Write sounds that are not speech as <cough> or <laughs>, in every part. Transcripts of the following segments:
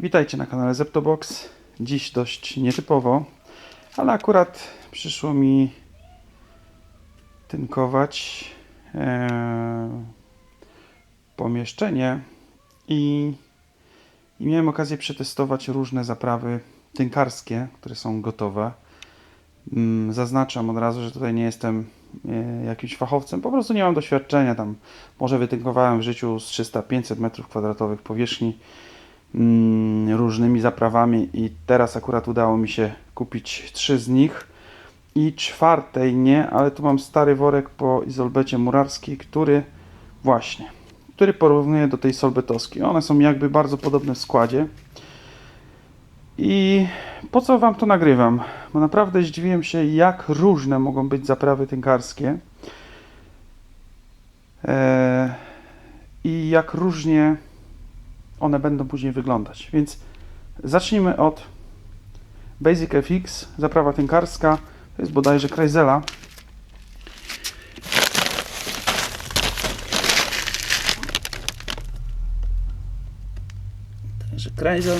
Witajcie na kanale Zeptobox. Dziś dość nietypowo, ale akurat przyszło mi tynkować e, pomieszczenie i, i miałem okazję przetestować różne zaprawy tynkarskie, które są gotowe. Mm, Zaznaczam od razu, że tutaj nie jestem e, jakimś fachowcem, po prostu nie mam doświadczenia tam. Może wytynkowałem w życiu z 300-500 metrów kwadratowych powierzchni różnymi zaprawami i teraz akurat udało mi się kupić trzy z nich i czwartej nie, ale tu mam stary worek po izolbecie murarskiej, który właśnie, który porównuję do tej solbetowskiej. One są jakby bardzo podobne w składzie. I po co Wam to nagrywam? Bo naprawdę zdziwiłem się, jak różne mogą być zaprawy tynkarskie. Eee, I jak różnie one będą później wyglądać. Więc zacznijmy od Basic FX, zaprawa tynkarska. To jest bodajże Kreisela. Także Kreisel.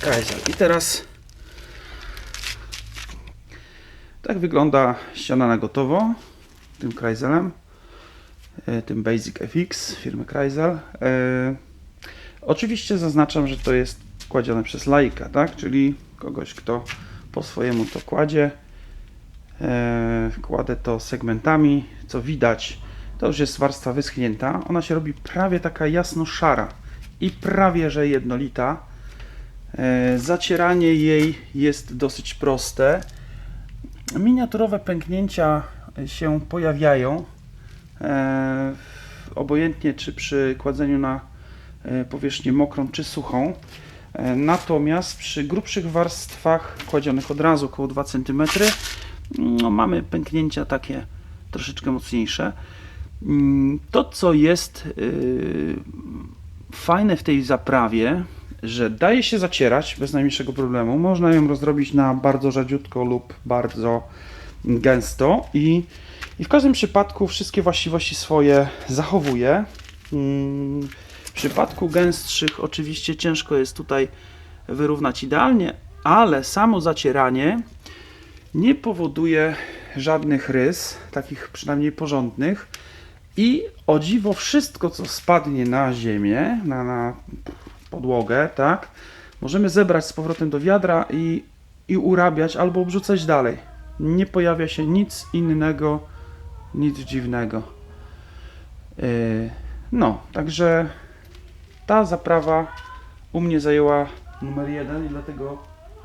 Kreisel. I teraz tak wygląda ściana na gotowo tym Kreiselem tym Basic FX firmy Kreisel. E, oczywiście zaznaczam, że to jest kładzione przez laika, tak? czyli kogoś, kto po swojemu to kładzie. E, kładę to segmentami, co widać, to już jest warstwa wyschnięta. Ona się robi prawie taka jasno-szara i prawie że jednolita. E, zacieranie jej jest dosyć proste. Miniaturowe pęknięcia się pojawiają. E, obojętnie czy przy kładzeniu na e, powierzchnię mokrą czy suchą. E, Natomiast przy grubszych warstwach kładzionych od razu około 2 cm no, mamy pęknięcia takie troszeczkę mocniejsze. Mm, To co jest yy, fajne w tej zaprawie, że daje się zacierać bez najmniejszego problemu. Można ją rozrobić na bardzo rzadziutko lub bardzo gęsto i, i w każdym przypadku wszystkie właściwości swoje zachowuje. Mm, W przypadku gęstszych oczywiście ciężko jest tutaj wyrównać idealnie, ale samo zacieranie nie powoduje żadnych rys, takich przynajmniej porządnych. I o dziwo wszystko, co spadnie na ziemię, na, na podłogę, tak, możemy zebrać z powrotem do wiadra i, i urabiać albo obrzucać dalej. Nie pojawia się nic innego, nic dziwnego. Yy, no, także ta zaprawa u mnie zajęła numer jeden i dlatego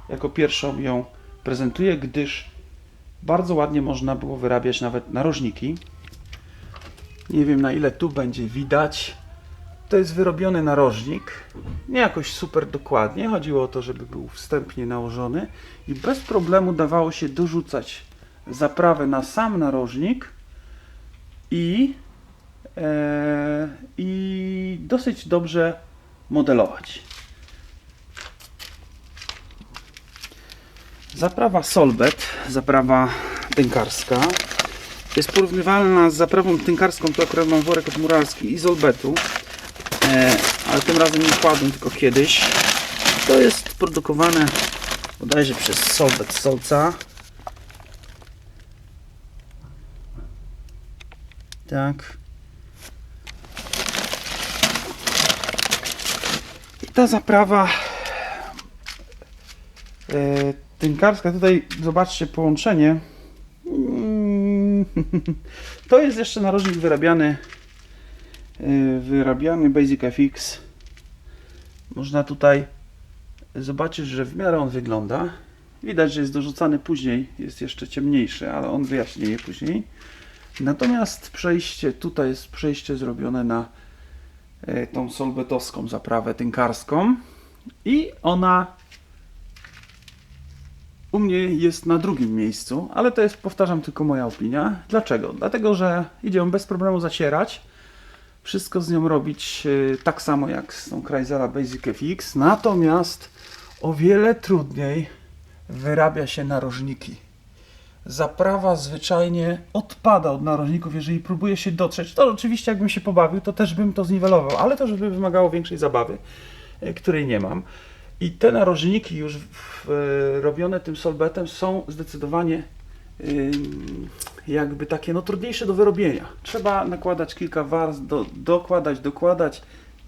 jako pierwszą ją prezentuję, gdyż bardzo ładnie można było wyrabiać nawet narożniki. Nie wiem na ile tu będzie widać. To jest wyrobiony narożnik. Nie jakoś super dokładnie. Chodziło o to, żeby był wstępnie nałożony i bez problemu dawało się dorzucać zaprawę na sam narożnik i, e, i dosyć dobrze modelować. Zaprawa Solbet, zaprawa tynkarska, jest porównywalna z zaprawą tynkarską, tu akurat mam worek od murarski i Solbetu, ale tym razem nie kładłem, tylko kiedyś. To jest produkowane bodajże przez Solbet Solca. Tak. I ta zaprawa e, tynkarska, tutaj zobaczcie połączenie. Mm, <laughs> To jest jeszcze narożnik wyrabiany e, wyrabiany Basic FX. Można tutaj zobaczyć, że w miarę on wygląda. Widać, że jest dorzucany później, jest jeszcze ciemniejszy, ale on wyjaśni je później. Natomiast przejście, tutaj jest przejście zrobione na e, tą solbetowską zaprawę tynkarską i ona u mnie jest na drugim miejscu, ale to jest, powtarzam, tylko moja opinia. Dlaczego? Dlatego, że idzie ją bez problemu zacierać. Wszystko z nią robić e, tak samo jak z tą Kreisela Basic FX, natomiast o wiele trudniej wyrabia się narożniki. zaprawa zwyczajnie odpada od narożników, jeżeli próbuje się dotrzeć. To oczywiście jakbym się pobawił, to też bym to zniwelował, ale to żeby wymagało większej zabawy, e, której nie mam. I te narożniki już w, e, robione tym solbetem są zdecydowanie ym, jakby takie no, trudniejsze do wyrobienia. Trzeba nakładać kilka warstw, do, dokładać, dokładać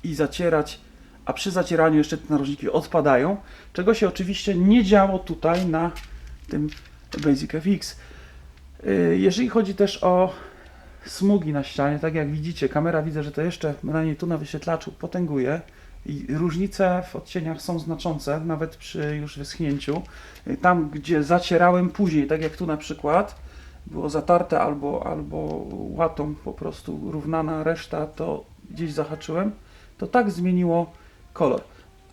i zacierać, a przy zacieraniu jeszcze te narożniki odpadają, czego się oczywiście nie działo tutaj na tym Basic FX. Yy, Jeżeli chodzi też o smugi na ścianie, tak jak widzicie, kamera widzę, że to jeszcze na niej tu na wyświetlaczu potęguje i różnice w odcieniach są znaczące, nawet przy już wyschnięciu. Yy, Tam, gdzie zacierałem później, tak jak tu na przykład, było zatarte albo, albo łatą po prostu równana reszta, to gdzieś zahaczyłem, to tak zmieniło kolor.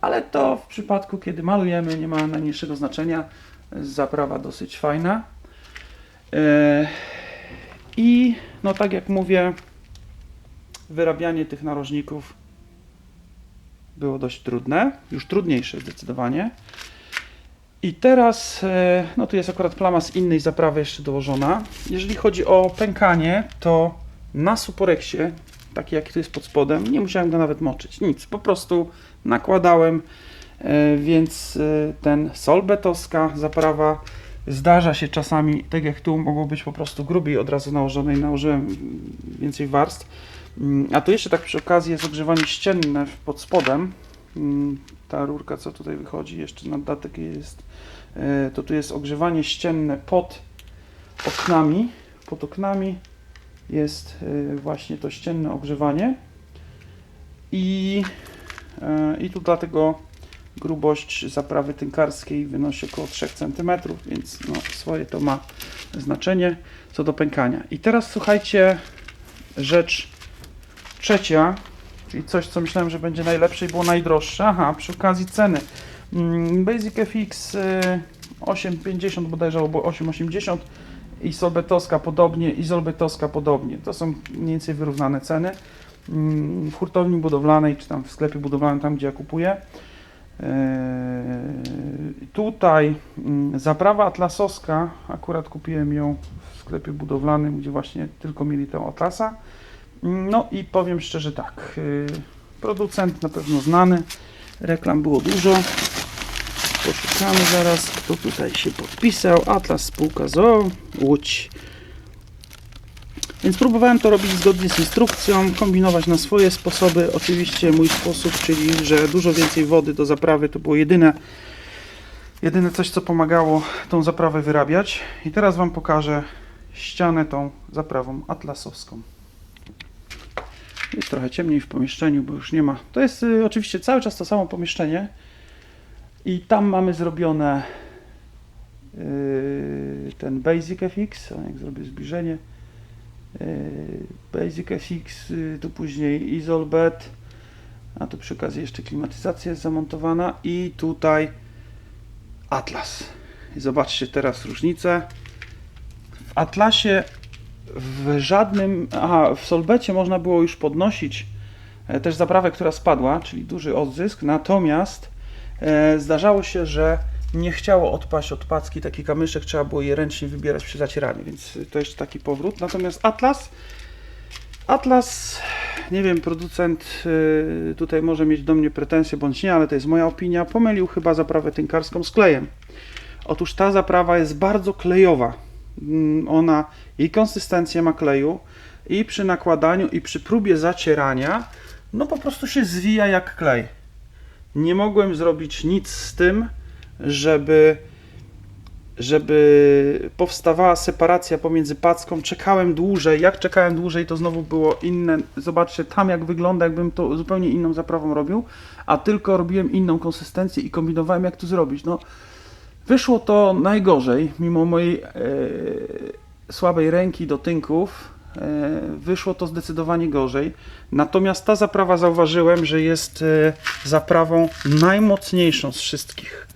Ale to w przypadku, kiedy malujemy, nie ma najmniejszego znaczenia. Zaprawa dosyć fajna. E, I no tak jak mówię, wyrabianie tych narożników było dość trudne, już trudniejsze zdecydowanie. I teraz, e, no tu jest akurat plama z innej zaprawy jeszcze dołożona. Jeżeli chodzi o pękanie, to na Suporexie, taki jaki tu jest pod spodem, nie musiałem go nawet moczyć, nic, po prostu nakładałem, e, więc e, ten solbetowska zaprawa zdarza się czasami, tak jak tu, mogło być po prostu grubiej od razu nałożonej, nałożyłem mm, więcej warstw. Mm, A tu jeszcze tak przy okazji jest ogrzewanie ścienne pod spodem. Mm, Ta rurka, co tutaj wychodzi, jeszcze na datek jest, e, to tu jest ogrzewanie ścienne pod oknami. Pod oknami jest e, właśnie to ścienne ogrzewanie. I, e, i tu dlatego grubość zaprawy tynkarskiej wynosi około 3 cm, więc no, swoje to ma znaczenie co do pękania. I teraz słuchajcie, rzecz trzecia, czyli coś, co myślałem, że będzie najlepsze i było najdroższe. Aha, przy okazji ceny. Mm, Basic FX y, 8,50 bodajże albo 8,80 i Solbetowska podobnie i Zolbetowska podobnie. To są mniej więcej wyrównane ceny. Mm, W hurtowni budowlanej czy tam w sklepie budowlanym, tam gdzie ja kupuję. Eee, Tutaj mm, zaprawa atlasowska, akurat kupiłem ją w sklepie budowlanym, gdzie właśnie tylko mieli tę atlasa. No i powiem szczerze tak, yy, producent na pewno znany, reklam było dużo. Poszukamy zaraz, kto tutaj się podpisał. Atlas Spółka ZOO, Łódź. Więc próbowałem to robić zgodnie z instrukcją, kombinować na swoje sposoby. Oczywiście mój sposób, czyli że dużo więcej wody do zaprawy, to było jedyne, jedyne coś, co pomagało tą zaprawę wyrabiać. I teraz Wam pokażę ścianę tą zaprawą atlasowską. Jest trochę ciemniej w pomieszczeniu, bo już nie ma. To jest y, oczywiście cały czas to samo pomieszczenie. I tam mamy zrobione y, ten Basic FX. A jak zrobię zbliżenie. Y, Basic FX, y, tu później Isolbet, a tu przy okazji jeszcze klimatyzacja jest zamontowana i tutaj Atlas. I zobaczcie teraz różnicę. W Atlasie w żadnym, aha, w Solbecie można było już podnosić e, też zaprawę, która spadła, czyli duży odzysk, natomiast e, zdarzało się, że nie chciało odpaść od packi taki kamyszek, trzeba było je ręcznie wybierać przy zacieraniu, więc to jeszcze taki powrót. Natomiast Atlas, Atlas, nie wiem, producent y, tutaj może mieć do mnie pretensje bądź nie, ale to jest moja opinia, pomylił chyba zaprawę tynkarską z klejem. Otóż ta zaprawa jest bardzo klejowa. Mm, Ona, jej konsystencję ma kleju i przy nakładaniu i przy próbie zacierania, no po prostu się zwija jak klej. Nie mogłem zrobić nic z tym, żeby, żeby powstawała separacja pomiędzy packą. Czekałem dłużej. Jak czekałem dłużej, to znowu było inne. Zobaczcie tam, jak wygląda, jakbym to zupełnie inną zaprawą robił, a tylko robiłem inną konsystencję i kombinowałem, jak to zrobić. No, wyszło to najgorzej, mimo mojej e, słabej ręki do tynków. E, wyszło to zdecydowanie gorzej. Natomiast ta zaprawa zauważyłem, że jest e, zaprawą najmocniejszą z wszystkich.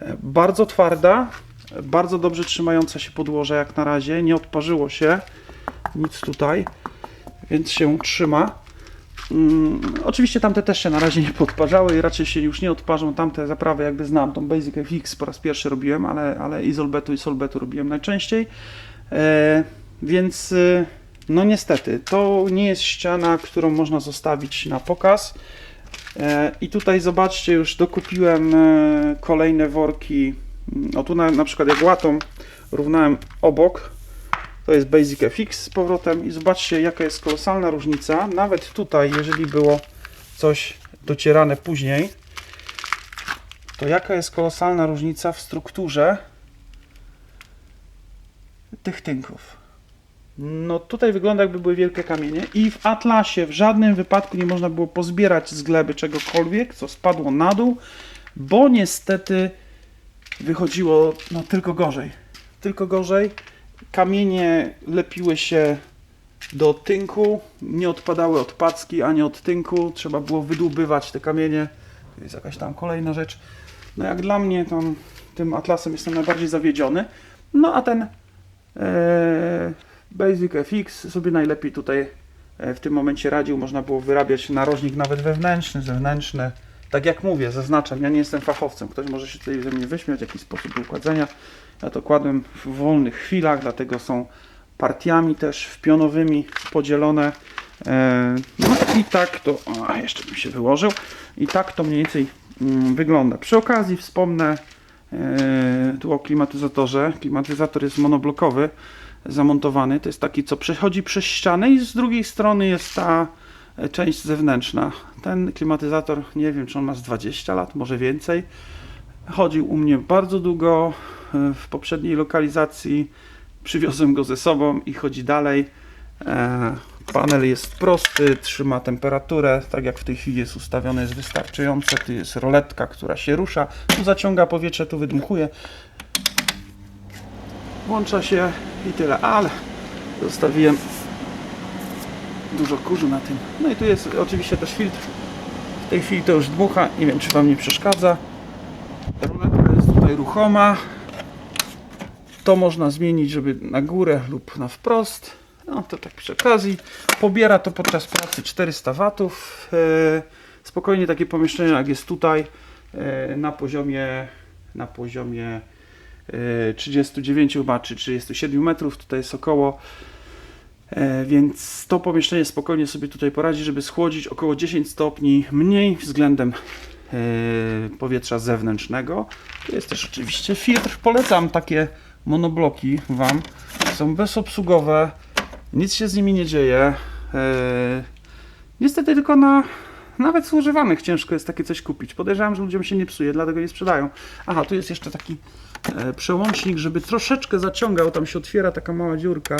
E, Bardzo twarda, bardzo dobrze trzymająca się podłoża jak na razie, nie odparzyło się nic tutaj, więc się trzyma. Mm, oczywiście tamte też się na razie nie podparzały i raczej się już nie odparzą. Tamte zaprawy jakby znam, tą Basic FX po raz pierwszy robiłem, ale, ale i Zolbetu i Solbetu robiłem najczęściej. E, więc y, no niestety, to nie jest ściana, którą można zostawić na pokaz. E, I tutaj zobaczcie, już dokupiłem e, kolejne worki. O tu na, na przykład jak łatą równałem obok, to jest Basic FX z powrotem i zobaczcie jaka jest kolosalna różnica. Nawet tutaj, jeżeli było coś docierane później, to jaka jest kolosalna różnica w strukturze tych tynków. No tutaj wygląda jakby były wielkie kamienie i w Atlasie w żadnym wypadku nie można było pozbierać z gleby czegokolwiek, co spadło na dół, bo niestety wychodziło no tylko gorzej. Tylko gorzej. Kamienie lepiły się do tynku, nie odpadały od packi ani od tynku. Trzeba było wydłubywać te kamienie. To jest jakaś tam kolejna rzecz. No jak dla mnie tam tym Atlasem jestem najbardziej zawiedziony. No a ten e, Basic FX sobie najlepiej tutaj e, w tym momencie radził. Można było wyrabiać narożnik nawet wewnętrzny, zewnętrzny. Tak jak mówię, zaznaczam, ja nie jestem fachowcem. Ktoś może się tutaj ze mnie wyśmiać, jaki sposób układzenia. Ja to kładłem w wolnych chwilach, dlatego są partiami też wpionowymi podzielone. E, No i tak to, a jeszcze bym się wyłożył, i tak to mniej więcej mm, wygląda. Przy okazji wspomnę e, tu o klimatyzatorze. Klimatyzator jest monoblokowy, zamontowany. To jest taki, co przechodzi przez ścianę i z drugiej strony jest ta część zewnętrzna. Ten klimatyzator, nie wiem czy on ma z 20 lat, może więcej. Chodził u mnie bardzo długo. E, W poprzedniej lokalizacji przywiozłem go ze sobą i chodzi dalej. E, Panel jest prosty, trzyma temperaturę, tak jak w tej chwili jest ustawione, jest wystarczające. Tu jest roletka, która się rusza, tu zaciąga powietrze, tu wydmuchuje. Włącza się i tyle, ale zostawiłem dużo kurzu na tym. No i tu jest oczywiście też filtr. W tej chwili to już dmucha, nie wiem czy Wam nie przeszkadza. Ruletka jest tutaj ruchoma. To można zmienić, żeby na górę lub na wprost. No to tak przy okazji. Pobiera to podczas pracy 400 watów. E, Spokojnie takie pomieszczenie jak jest tutaj e, na poziomie na poziomie e, 39 chyba czy 37 metrów. Tutaj jest około E, Więc to pomieszczenie spokojnie sobie tutaj poradzi, żeby schłodzić około 10 stopni mniej względem e, powietrza zewnętrznego. Tu jest też oczywiście filtr. Polecam takie monobloki Wam. Są bezobsługowe, nic się z nimi nie dzieje. E, Niestety tylko na nawet z używanych ciężko jest takie coś kupić. Podejrzewam, że ludziom się nie psuje, dlatego nie sprzedają. Aha, tu jest jeszcze taki e, przełącznik, żeby troszeczkę zaciągał, tam się otwiera taka mała dziurka,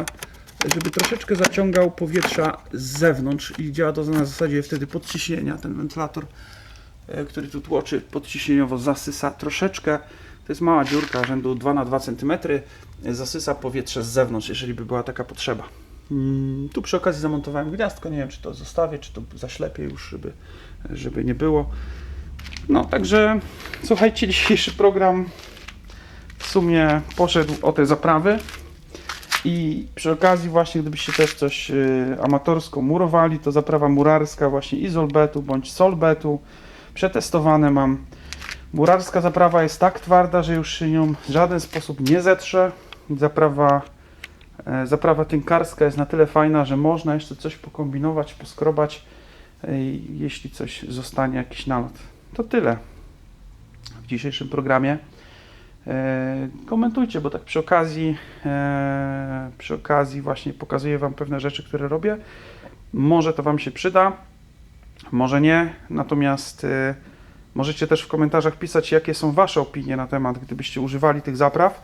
żeby troszeczkę zaciągał powietrza z zewnątrz i działa to na zasadzie wtedy podciśnienia. Ten wentylator, e, który tu tłoczy, podciśnieniowo zasysa troszeczkę. To jest mała dziurka rzędu 2 na 2 cm. Zasysa powietrze z zewnątrz, jeżeli by była taka potrzeba. Mm, Tu przy okazji zamontowałem gwiazdko. Nie wiem, czy to zostawię, czy to zaślepię już, żeby, żeby nie było. No, także słuchajcie, dzisiejszy program w sumie poszedł o te zaprawy. I przy okazji właśnie, gdybyście też coś y, amatorsko murowali, to zaprawa murarska właśnie izolbetu bądź solbetu. Przetestowane mam. Murarska zaprawa jest tak twarda, że już się nią w żaden sposób nie zetrze. Zaprawa, e, zaprawa tynkarska jest na tyle fajna, że można jeszcze coś pokombinować, poskrobać, e, jeśli coś zostanie, jakiś nalot. To tyle w dzisiejszym programie. E, komentujcie, bo tak przy okazji, e, przy okazji właśnie pokazuję Wam pewne rzeczy, które robię. Może to Wam się przyda, może nie. Natomiast e, możecie też w komentarzach pisać, jakie są Wasze opinie na temat, gdybyście używali tych zapraw.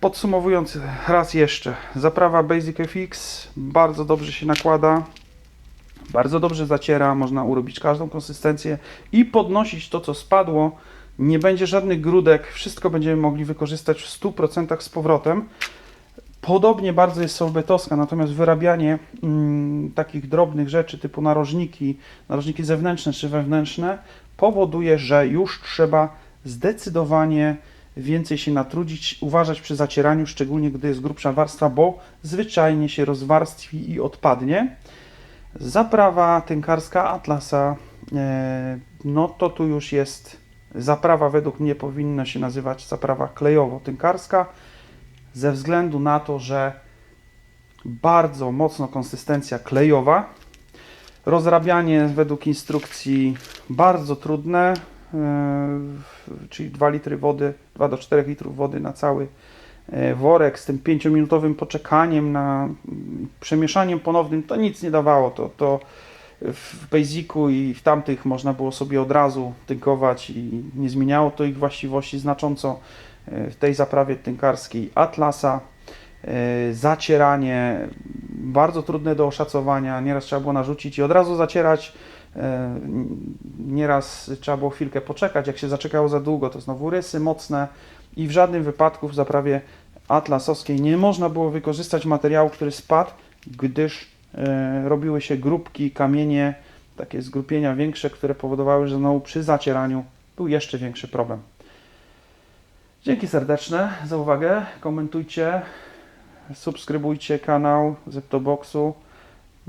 Podsumowując raz jeszcze, zaprawa Basic FX bardzo dobrze się nakłada, bardzo dobrze zaciera, można urobić każdą konsystencję i podnosić to, co spadło. Nie będzie żadnych grudek, wszystko będziemy mogli wykorzystać w 100% z powrotem. Podobnie bardzo jest sorbetowska, natomiast wyrabianie mm, takich drobnych rzeczy typu narożniki, narożniki zewnętrzne czy wewnętrzne powoduje, że już trzeba zdecydowanie więcej się natrudzić, uważać przy zacieraniu, szczególnie gdy jest grubsza warstwa, bo zwyczajnie się rozwarstwi i odpadnie. Zaprawa tynkarska Atlasa, e, no to tu już jest zaprawa, według mnie powinna się nazywać zaprawa klejowo-tynkarska, ze względu na to, że bardzo mocno konsystencja klejowa, rozrabianie według instrukcji bardzo trudne, e, czyli 2 litry wody, 2 do 4 litrów wody na cały e, worek z tym 5-minutowym poczekaniem na przemieszaniem ponownym, to nic nie dawało. To, to w Basicu i w tamtych można było sobie od razu tynkować i nie zmieniało to ich właściwości znacząco. E, W tej zaprawie tynkarskiej Atlasa e, zacieranie bardzo trudne do oszacowania, nieraz trzeba było narzucić i od razu zacierać. E, Nieraz trzeba było chwilkę poczekać, jak się zaczekało za długo, to znowu rysy mocne i w żadnym wypadku w zaprawie atlasowskiej nie można było wykorzystać materiału, który spadł, gdyż robiły się grupki, kamienie, takie zgrupienia większe, które powodowały, że znowu przy zacieraniu był jeszcze większy problem. Dzięki serdeczne za uwagę. Komentujcie, subskrybujcie kanał Zeptoboxu.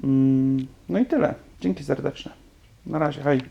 Mm, No i tyle. Dzięki serdeczne. Na razie, hej.